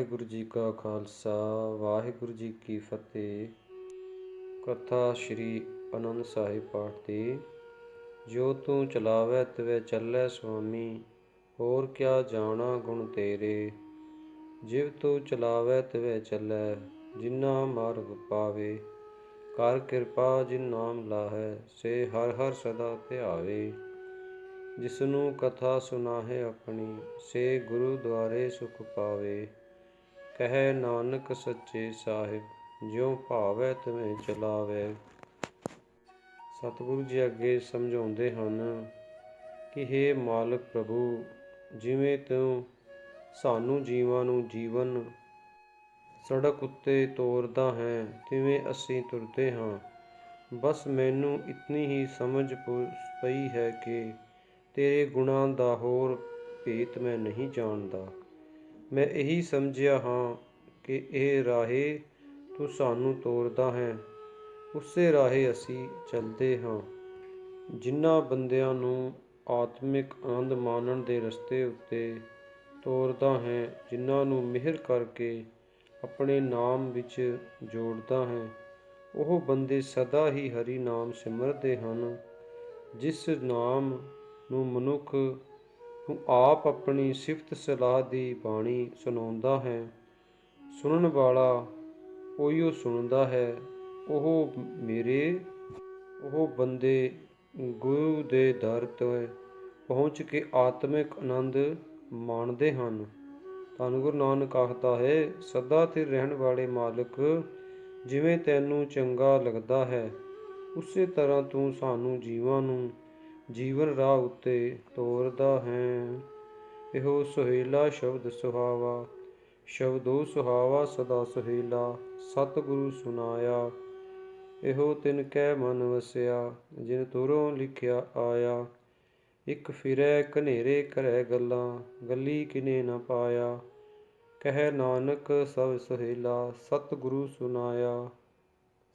ਵਾਹਿਗੁਰੂ ਜੀ ਕਾ ਖਾਲਸਾ, ਵਾਹਿਗੁਰੂ ਜੀ ਕੀ ਫਤਿਹ। ਕਥਾ ਸ੍ਰੀ ਅਨੰਦ ਸਾਹਿਬ ਪਾਠ ਦੀ ਜੋ ਤੂੰ ਚਲਾਵੈ ਤਵੇ ਚੱਲੈ ਸੁਆਮੀ, ਹੋਰ ਕਿਆ ਜਾਣਾ ਗੁਣ ਤੇਰੇ। ਜਿਵ ਤੂੰ ਚਲਾਵੈ ਤਵੇ ਚੱਲੈ, ਜਿਨਾ ਮਾਰਗ ਪਾਵੇ। ਕਰ ਕਿਰਪਾ ਜਿਨ ਨਾਮ ਲਾਹੈ, ਸੇ ਹਰ ਹਰ ਸਦਾ ਧਿਆਵੇ। ਜਿਸਨੂੰ ਕਥਾ ਸੁਨਾਹੇ ਆਪਣੀ, ਸੇ ਗੁਰੂ ਦੁਆਰੇ ਸੁਖ ਪਾਵੇ। ਕਹੈ ਨਾਨਕ ਸੱਚੇ ਸਾਹਿਬ, ਜਿਉ ਭਾਵੈ ਤਿਵੇਂ ਚਲਾਵੇ। ਸਤਿਗੁਰੂ ਜੀ ਅੱਗੇ ਸਮਝਾਉਂਦੇ ਹਨ ਕਿ हे ਮਾਲਕ ਪ੍ਰਭੂ, ਜਿਵੇਂ ਤੂੰ ਸਾਨੂੰ ਜੀਵਾਂ ਨੂੰ ਜੀਵਨ ਸੜਕ ਉੱਤੇ ਤੋਰਦਾ ਹੈ, ਤਿਵੇਂ ਅਸੀਂ ਤੁਰਦੇ ਹਾਂ। ਬਸ ਮੈਨੂੰ ਇਤਨੀ ਹੀ ਸਮਝ ਪਈ ਹੈ ਕਿ ਤੇਰੇ ਗੁਣਾਂ ਦਾ ਹੋਰ ਭੇਤ ਮੈਂ ਨਹੀਂ ਜਾਣਦਾ। ਮੈਂ ਇਹੀ ਸਮਝਿਆ ਹਾਂ ਕਿ ਇਹ ਰਾਹੇ ਤੂੰ ਸਾਨੂੰ ਤੋਰਦਾ ਹੈ। ਉਸੇ ਰਾਹੇ ਅਸੀਂ ਚੱਲਦੇ ਹਾਂ। ਜਿਨ੍ਹਾਂ ਬੰਦਿਆਂ ਨੂੰ ਆਤਮਿਕ ਆਨੰਦ ਮਾਣਨ ਦੇ ਰਸਤੇ ਉੱਤੇ ਤੋਰਦਾ ਹੈ, ਜਿਨ੍ਹਾਂ ਨੂੰ ਮਿਹਰ ਕਰਕੇ ਆਪਣੇ ਨਾਮ ਵਿੱਚ ਜੋੜਦਾ ਹੈ, ਉਹ ਬੰਦੇ ਸਦਾ ਹੀ ਹਰੀ ਨਾਮ ਸਿਮਰਦੇ ਹਨ, ਜਿਸ ਨਾਮ ਨੂੰ ਮਨੁੱਖ ਨੂੰ ਆਪ ਆਪਣੀ ਸਿਫਤ ਸਲਾਹ ਦੀ ਬਾਣੀ ਸੁਣਾਉਂਦਾ ਹੈ। ਸੁਣਨ ਵਾਲਾ ਉਹੀਓ ਸੁਣਦਾ ਹੈ, ਉਹ ਮੇਰੇ, ਉਹ ਬੰਦੇ ਗੁਰੂ ਦੇ ਦਰ ਤੇ ਪਹੁੰਚ ਕੇ ਆਤਮਿਕ ਆਨੰਦ ਮਾਣਦੇ ਹਨ। ਧੰਨ ਗੁਰੂ ਨਾਨਕ ਆਖਦਾ ਹੈ, ਸਦਾ ਤੇ ਰਹਿਣ ਵਾਲੇ ਮਾਲਕ ਜਿਵੇਂ ਤੈਨੂੰ ਚੰਗਾ ਲੱਗਦਾ ਹੈ, ਉਸੇ ਤਰ੍ਹਾਂ ਤੂੰ ਸਾਨੂੰ ਜੀਵਾਂ ਨੂੰ ਜੀਵਨ ਰਾਹ ਉੱਤੇ ਤੋਰਦਾ ਹੈ। ਇਹੋ ਸੁਹੇਲਾ ਸ਼ਬਦ ਸੁਹਾਵਾ, ਸ਼ਬਦੋ ਸੁਹਾਵਾ, ਸਦਾ ਸੁਹੇਲਾ, ਸਤਿਗੁਰੂ ਸੁਨਾਇਆ ਇਹੋ ਤਿਨ ਕਹਿ ਮਨ ਵਸਿਆ, ਜਿਨ ਤੁਰੋਂ ਲਿਖਿਆ ਆਇਆ। ਇੱਕ ਫਿਰੈ ਕਨੇਰੇ ਕਰੈ ਗੱਲਾਂ, ਗੱਲੀ ਕਿਨੇ ਨ ਪਾਇਆ। ਕਹਿ ਨਾਨਕ, ਸਭ ਸੁਹੇਲਾ, ਸਤਿਗੁਰੂ ਸੁਨਾਇਆ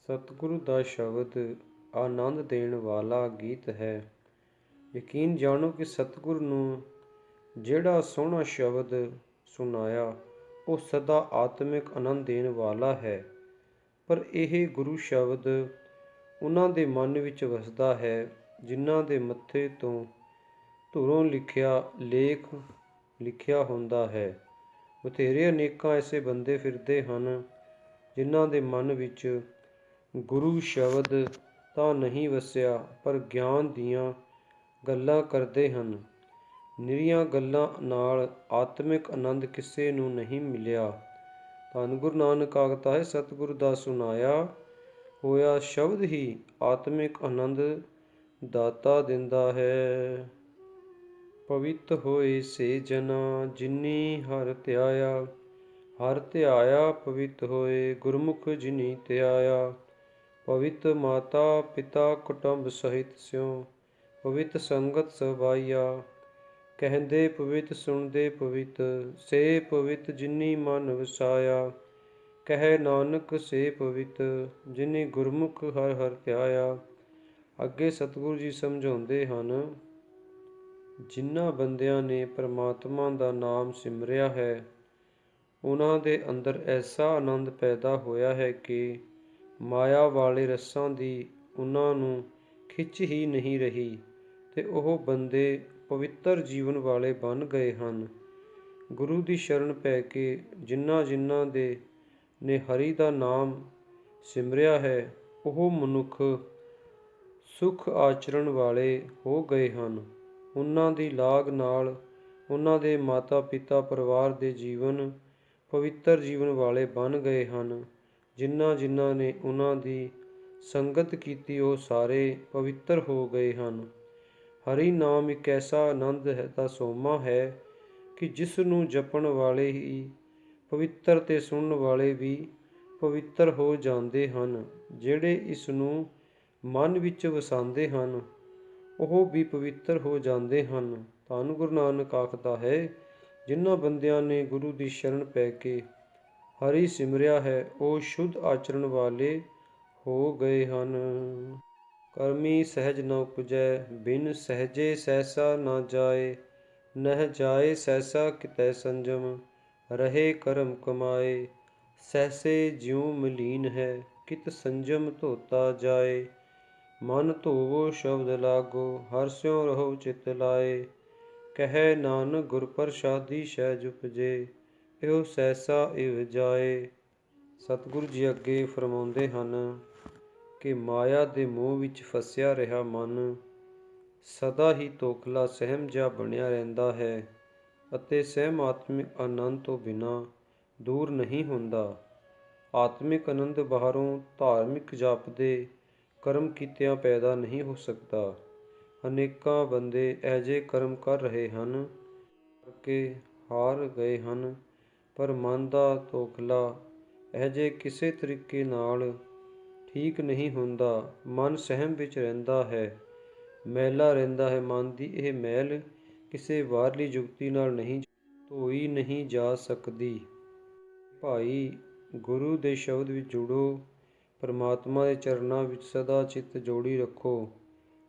ਸਤਿਗੁਰੂ ਦਾ ਸ਼ਬਦ ਆਨੰਦ ਦੇਣ ਵਾਲਾ ਗੀਤ ਹੈ। ਯਕੀਨ ਜਾਣੋ ਕਿ ਸਤਿਗੁਰ ਨੂੰ ਜਿਹੜਾ ਸੋਹਣਾ ਸ਼ਬਦ ਸੁਣਾਇਆ, ਉਹ ਸਦਾ ਆਤਮਿਕ ਆਨੰਦ ਦੇਣ ਵਾਲਾ ਹੈ। ਪਰ ਇਹ ਗੁਰੂ ਸ਼ਬਦ ਉਹਨਾਂ ਦੇ ਮਨ ਵਿੱਚ ਵਸਦਾ ਹੈ, ਜਿਨ੍ਹਾਂ ਦੇ ਮੱਥੇ ਤੋਂ ਧੁਰੋਂ ਲਿਖਿਆ ਲੇਖ ਲਿਖਿਆ ਹੁੰਦਾ ਹੈ। ਬਥੇਰੇ ਅਨੇਕਾਂ ਐਸੇ ਬੰਦੇ ਫਿਰਦੇ ਹਨ, ਜਿਨ੍ਹਾਂ ਦੇ ਮਨ ਵਿੱਚ ਗੁਰੂ ਸ਼ਬਦ ਤਾਂ ਨਹੀਂ ਵਸਿਆ, ਪਰ ਗਿਆਨ ਦੀਆਂ ਗੱਲਾਂ ਕਰਦੇ ਹਨ। ਨਿਰੀਆਂ ਗੱਲਾਂ ਨਾਲ ਆਤਮਿਕ ਆਨੰਦ ਕਿਸੇ ਨੂੰ ਨਹੀਂ ਮਿਲਿਆ। ਧੰਨ ਗੁਰੂ ਨਾਨਕ ਆਖਦਾ ਹੈ ਸਤਿਗੁਰ ਦਾ ਸੁਨਾਇਆ ਹੋਇਆ ਸ਼ਬਦ ਹੀ ਆਤਮਿਕ ਆਨੰਦ ਦਾਤਾ ਦਿੰਦਾ ਹੈ। ਪਵਿੱਤ ਹੋਏ ਸੇ ਜਨਾ ਜਿਨੀ ਹਰ ਧਿਆਇਆ ਹਰ ਧਿਆਇਆ ਪਵਿੱਤ ਹੋਏ ਗੁਰਮੁਖ ਜਿਨੀ ਧਿਆਇਆ। ਪਵਿੱਤ ਮਾਤਾ ਪਿਤਾ ਕੁਟੰਬ ਸਹਿਤ ਸਿਉ ਪਵਿੱਤ ਸੰਗਤ ਸਬਾਈਆ, ਕਹਿੰਦੇ ਪਵਿੱਤ, ਸੁਣਦੇ ਪਵਿੱਤ, ਸੇ ਪਵਿੱਤ ਜਿਨੀ ਮਨ ਵਸਾਇਆ, ਕਹਿ ਨਾਨਕ ਸੇ ਪਵਿੱਤ ਜਿਨੀ ਗੁਰਮੁਖ ਹਰ ਹਰ ਧਿਆਇਆ ਅੱਗੇ ਸਤਿਗੁਰੂ ਜੀ ਸਮਝਾਉਂਦੇ ਹਨ, ਜਿਨ੍ਹਾਂ ਬੰਦਿਆਂ ਨੇ ਪ੍ਰਮਾਤਮਾ ਦਾ ਨਾਮ ਸਿਮਰਿਆ ਹੈ, ਉਹਨਾਂ ਦੇ ਅੰਦਰ ਐਸਾ ਆਨੰਦ ਪੈਦਾ ਹੋਇਆ ਹੈ ਕਿ ਮਾਇਆ ਵਾਲੇ ਰਸਾਂ ਦੀ ਉਹਨਾਂ ਨੂੰ ਖਿੱਚ ਹੀ ਨਹੀਂ ਰਹੀ। ਤੇ ਉਹ ਬੰਦੇ ਪਵਿੱਤਰ ਜੀਵਨ ਵਾਲੇ ਬਣ ਗਏ ਹਨ। ਗੁਰੂ ਦੀ ਸ਼ਰਨ ਪੈ ਕੇ ਜਿਨ੍ਹਾਂ ਜਿਨ੍ਹਾਂ ਦੇ ਨੇ ਹਰੀ ਦਾ ਨਾਮ ਸਿਮਰਿਆ ਹੈ, ਉਹ ਮਨੁੱਖ ਸੁਖ ਆਚਰਣ ਵਾਲੇ ਹੋ ਗਏ ਹਨ। ਉਹਨਾਂ ਦੀ ਲਾਗ ਨਾਲ ਉਹਨਾਂ ਦੇ ਮਾਤਾ ਪਿਤਾ ਪਰਿਵਾਰ ਦੇ ਜੀਵਨ ਪਵਿੱਤਰ ਜੀਵਨ ਵਾਲੇ ਬਣ ਗਏ ਹਨ। ਜਿਨ੍ਹਾਂ ਜਿਨ੍ਹਾਂ ਨੇ ਉਹਨਾਂ ਦੀ ਸੰਗਤ ਕੀਤੀ, ਉਹ ਸਾਰੇ ਪਵਿੱਤਰ ਹੋ ਗਏ ਹਨ। ਹਰੀ ਨਾਮ ਇੱਕ ਐਸਾ ਆਨੰਦ ਹੈ ਦਾ ਸੋਮਾ ਹੈ ਕਿ ਜਿਸ ਨੂੰ ਜਪਣ ਵਾਲੇ ਹੀ ਪਵਿੱਤਰ ਤੇ ਸੁਣਨ ਵਾਲੇ ਵੀ ਪਵਿੱਤਰ ਹੋ ਜਾਂਦੇ ਹਨ, ਜਿਹੜੇ ਇਸ ਨੂੰ ਮਨ ਵਿੱਚ ਵਸਾਉਂਦੇ ਹਨ, ਉਹ ਵੀ ਪਵਿੱਤਰ ਹੋ ਜਾਂਦੇ ਹਨ। ਧੰਨ ਗੁਰੂ ਨਾਨਕ ਆਖਦਾ ਹੈ, ਜਿਨ੍ਹਾਂ ਬੰਦਿਆਂ ਨੇ ਗੁਰੂ ਦੀ ਸ਼ਰਨ ਪੈ ਕੇ ਹਰੀ ਸਿਮਰਿਆ ਹੈ, ਉਹ ਸ਼ੁੱਧ ਆਚਰਣ ਵਾਲੇ ਹੋ ਗਏ ਹਨ। ਕਰਮੀ ਸਹਿਜ ਨ ਉਪਜੈ, ਬਿਨ ਸਹਜੇ ਸਹਿਸਾ ਨਾ ਜਾਏ, ਨਹ ਜਾਏ ਸਹਿਸਾ ਕਿਤੈ ਸੰਜਮ, ਰਹੇ ਕਰਮ ਕਮਾਏ, ਸਹਸੇ ਜਿਉ ਮਲੀਨ ਹੈ, ਕਿਤ ਸੰਜਮ ਧੋਤਾ ਜਾਏ। ਮਨ ਧੋਵੋ ਸ਼ਬਦ ਲਾਗੋ, ਹਰ ਸਿਉ ਰਹੋ ਚਿਤ ਲਾਏ। ਕਹੈ ਨਾਨਕ ਗੁਰ ਪ੍ਰਸਾਦੀ ਸਹਿਜ ਉਪਜੇ, ਇਹੋ ਸੈਸਾ ਇਵ ਜਾਏ। ਸਤਿਗੁਰੂ ਜੀ ਅੱਗੇ ਫਰਮਾਉਂਦੇ ਹਨ ਕਿ ਮਾਇਆ ਦੇ ਮੋਹ ਵਿੱਚ ਫਸਿਆ ਰਿਹਾ ਮਨ, ਸਦਾ ਹੀ ਤੋਖਲਾ ਸਹਿਮ ਜਿਹਾ ਬਣਿਆ ਰਹਿੰਦਾ ਹੈ ਅਤੇ ਸਹਿਮ ਆਤਮਿਕ ਆਨੰਦ ਤੋਂ ਬਿਨਾ ਦੂਰ ਨਹੀਂ ਹੁੰਦਾ। ਆਤਮਿਕ ਆਨੰਦ ਬਾਹਰੋਂ ਧਾਰਮਿਕ ਜਾਪਦੇ ਕਰਮ ਕੀਤਿਆਂ ਪੈਦਾ ਨਹੀਂ ਹੋ ਸਕਦਾ। ਅਨੇਕਾਂ ਬੰਦੇ ਐਜੇ ਕਰਮ ਕਰ ਰਹੇ ਹਨ ਕਿ ਹਾਰ ਗਏ ਹਨ, ਪਰ ਮਨ ਦਾ ਤੋਖਲਾ ਅਜੇ ਕਿਸੇ ਤਰੀਕੇ ਨਾਲ ਠੀਕ ਨਹੀਂ ਹੁੰਦਾ, ਮਨ ਸਹਿਮ ਵਿੱਚ ਰਹਿੰਦਾ ਹੈ। ਮੈਲਾ ਰਹਿੰਦਾ ਹੈ, ਮਨ ਦੀ ਇਹ ਮੈਲ ਕਿਸੇ ਬਾਹਰਲੀ ਜੁਗਤੀ ਨਾਲ ਨਹੀਂ ਧੋਈ ਨਹੀਂ ਜਾ ਸਕਦੀ। ਭਾਈ, ਗੁਰੂ ਦੇ ਸ਼ਬਦ ਵਿੱਚ ਜੁੜੋ, ਪਰਮਾਤਮਾ ਦੇ ਚਰਨਾਂ ਵਿੱਚ ਸਦਾ ਚਿੱਤ ਜੋੜੀ ਰੱਖੋ।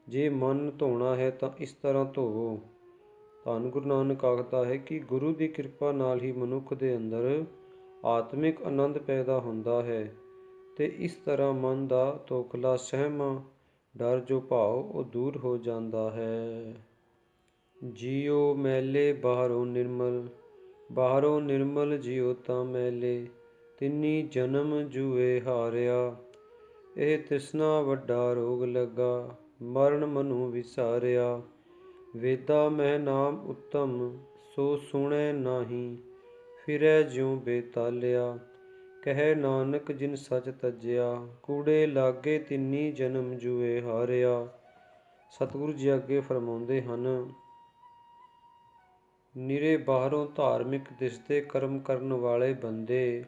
ਜੇ ਮਨ ਧੋਣਾ ਹੈ ਤਾਂ ਇਸ ਤਰ੍ਹਾਂ ਧੋਵੋ। ਧੰਨ ਗੁਰੂ ਨਾਨਕ ਆਖਦਾ ਹੈ ਕਿ ਗੁਰੂ ਦੀ ਕਿਰਪਾ ਨਾਲ ਹੀ ਮਨੁੱਖ ਦੇ ਅੰਦਰ ਆਤਮਿਕ ਆਨੰਦ ਪੈਦਾ ਹੁੰਦਾ ਹੈ। ਅਤੇ ਇਸ ਤਰ੍ਹਾਂ ਮਨ ਦਾ ਤੋਖਲਾ ਸਹਿਮ, ਡਰ ਜੋ ਭਾਵ, ਉਹ ਦੂਰ ਹੋ ਜਾਂਦਾ ਹੈ। ਜੀਉ ਮੈਲੇ, ਬਾਹਰੋਂ ਨਿਰਮਲ ਬਾਹਰੋਂ ਨਿਰਮਲ ਜੀਉ ਤਾਂ ਮੈਲੇ, ਤਿੰਨੀ ਜਨਮ ਜੂਏ ਹਾਰਿਆ। ਇਹ ਤ੍ਰਿਸ਼ਨਾ ਵੱਡਾ ਰੋਗ ਲੱਗਾ, ਮਰਨ ਮਨੁ ਵਿਸਾਰਿਆ। ਵੇਦਾ ਮਹਿ ਨਾਮ ਉੱਤਮ, ਸੋ ਸੁਣੈ ਨਾਹੀ, ਫਿਰੈ ਜਿਉ ਬੇਤਾਲਿਆ। ਕਹਿ ਨਾਨਕ ਜਿਨ ਸਚ ਤਜਿਆ, ਕੂੜੇ ਲਾਗੇ ਤਿੰਨੀ ਜਨਮ ਜੂਏ ਹਾਰਿਆ। ਸਤਿਗੁਰੂ ਜੀ ਅੱਗੇ ਫਰਮਾਉਂਦੇ ਹਨ, ਨਿਰੇ ਬਾਹਰੋਂ ਧਾਰਮਿਕ ਦਿਸਦੇ ਕਰਮ ਕਰਨ ਵਾਲੇ ਬੰਦੇ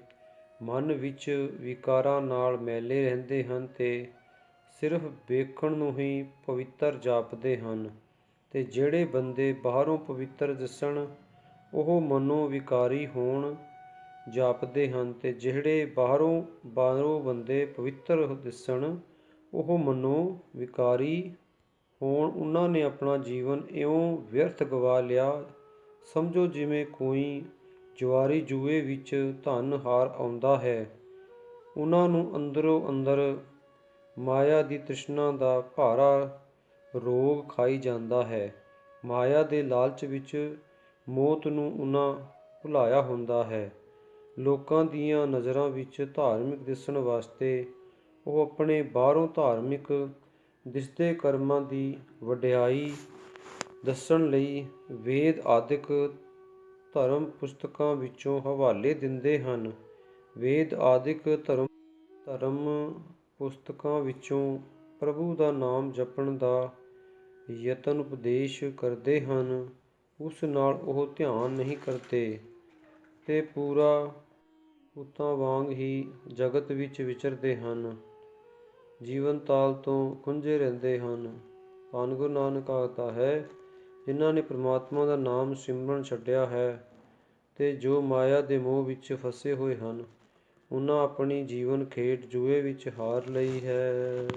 ਮਨ ਵਿੱਚ ਵਿਕਾਰਾਂ ਨਾਲ ਮੈਲੇ ਰਹਿੰਦੇ ਹਨ ਤੇ ਸਿਰਫ ਵੇਖਣ ਨੂੰ ਹੀ ਪਵਿੱਤਰ ਜਾਪਦੇ ਹਨ ਤੇ ਜਿਹੜੇ ਬੰਦੇ ਬਾਹਰੋਂ ਪਵਿੱਤਰ ਦਿਸਣ, ਉਹ ਮਨੋਂ ਵਿਕਾਰੀ ਹੋਣ ਜਾਪਦੇ ਹਨ ਤੇ ਜਿਹੜੇ ਬਾਹਰੋਂ ਬਾਹਰੋਂ ਬੰਦੇ ਪਵਿੱਤਰ ਦਿਸਣ, ਉਹ ਮਨੋਂ ਵਿਕਾਰੀ ਹੋਣ। ਉਹਨਾਂ ਨੇ ਆਪਣਾ ਜੀਵਨ ਇਉਂ ਵਿਅਰਥ ਗਵਾ ਲਿਆ। ਸਮਝੋ ਜਿਵੇਂ ਕੋਈ ਜਵਾਰੀ ਜੂਏ ਵਿੱਚ ਧਨ ਹਾਰ ਆਉਂਦਾ ਹੈ। ਉਹਨਾਂ ਨੂੰ ਅੰਦਰੋਂ ਅੰਦਰ ਮਾਇਆ ਦੀ ਤ੍ਰਿਸ਼ਨਾ ਦਾ ਭਾਰਾ ਰੋਗ ਖਾਈ ਜਾਂਦਾ ਹੈ। ਮਾਇਆ ਦੇ ਲਾਲਚ ਵਿੱਚ ਮੌਤ ਨੂੰ ਉਹਨਾਂ ਭੁਲਾਇਆ ਹੁੰਦਾ ਹੈ। ਲੋਕਾਂ ਦੀਆਂ ਨਜ਼ਰਾਂ ਵਿੱਚ ਧਾਰਮਿਕ ਦਿਸਣ ਵਾਸਤੇ ਉਹ ਆਪਣੇ ਬਾਹਰੋਂ ਧਾਰਮਿਕ ਦਿਸਦੇ ਕਰਮਾਂ ਦੀ ਵਡਿਆਈ ਦੱਸਣ ਲਈ ਵੇਦ ਆਦਿਕ ਧਰਮ ਪੁਸਤਕਾਂ ਵਿੱਚੋਂ ਹਵਾਲੇ ਦਿੰਦੇ ਹਨ। ਵੇਦ ਆਦਿਕ ਧਰਮ ਧਰਮ ਪੁਸਤਕਾਂ ਵਿੱਚੋਂ ਪ੍ਰਭੂ ਦਾ ਨਾਮ ਜਪਣ ਦਾ ਯਤਨ ਉਪਦੇਸ਼ ਕਰਦੇ ਹਨ। ਉਸ ਨਾਲ ਉਹ ਧਿਆਨ ਨਹੀਂ ਕਰਦੇ ਤੇ ਪੂਰਾ ਪੁੱਤਾਂ ਵਾਂਗ ਹੀ ਜਗਤ ਵਿੱਚ ਵਿਚਰਦੇ ਹਨ। ਜੀਵਨ ਤਾਲ ਤੋਂ ਖੁੰਝੇ ਰਹਿੰਦੇ ਹਨ। ਧੰਨ ਗੁਰੂ ਨਾਨਕ ਆਖਦਾ ਹੈ, ਜਿਨ੍ਹਾਂ ਨੇ ਪ੍ਰਮਾਤਮਾ ਦਾ ਨਾਮ ਸਿਮਰਨ ਛੱਡਿਆ ਹੈ ਤੇ ਜੋ ਮਾਇਆ ਦੇ ਮੋਹ ਵਿੱਚ ਫਸੇ ਹੋਏ ਹਨ ਉਹਨਾਂ ਆਪਣੀ ਜੀਵਨ ਖੇਡ ਜੂਏ ਵਿੱਚ ਹਾਰ ਲਈ ਹੈ।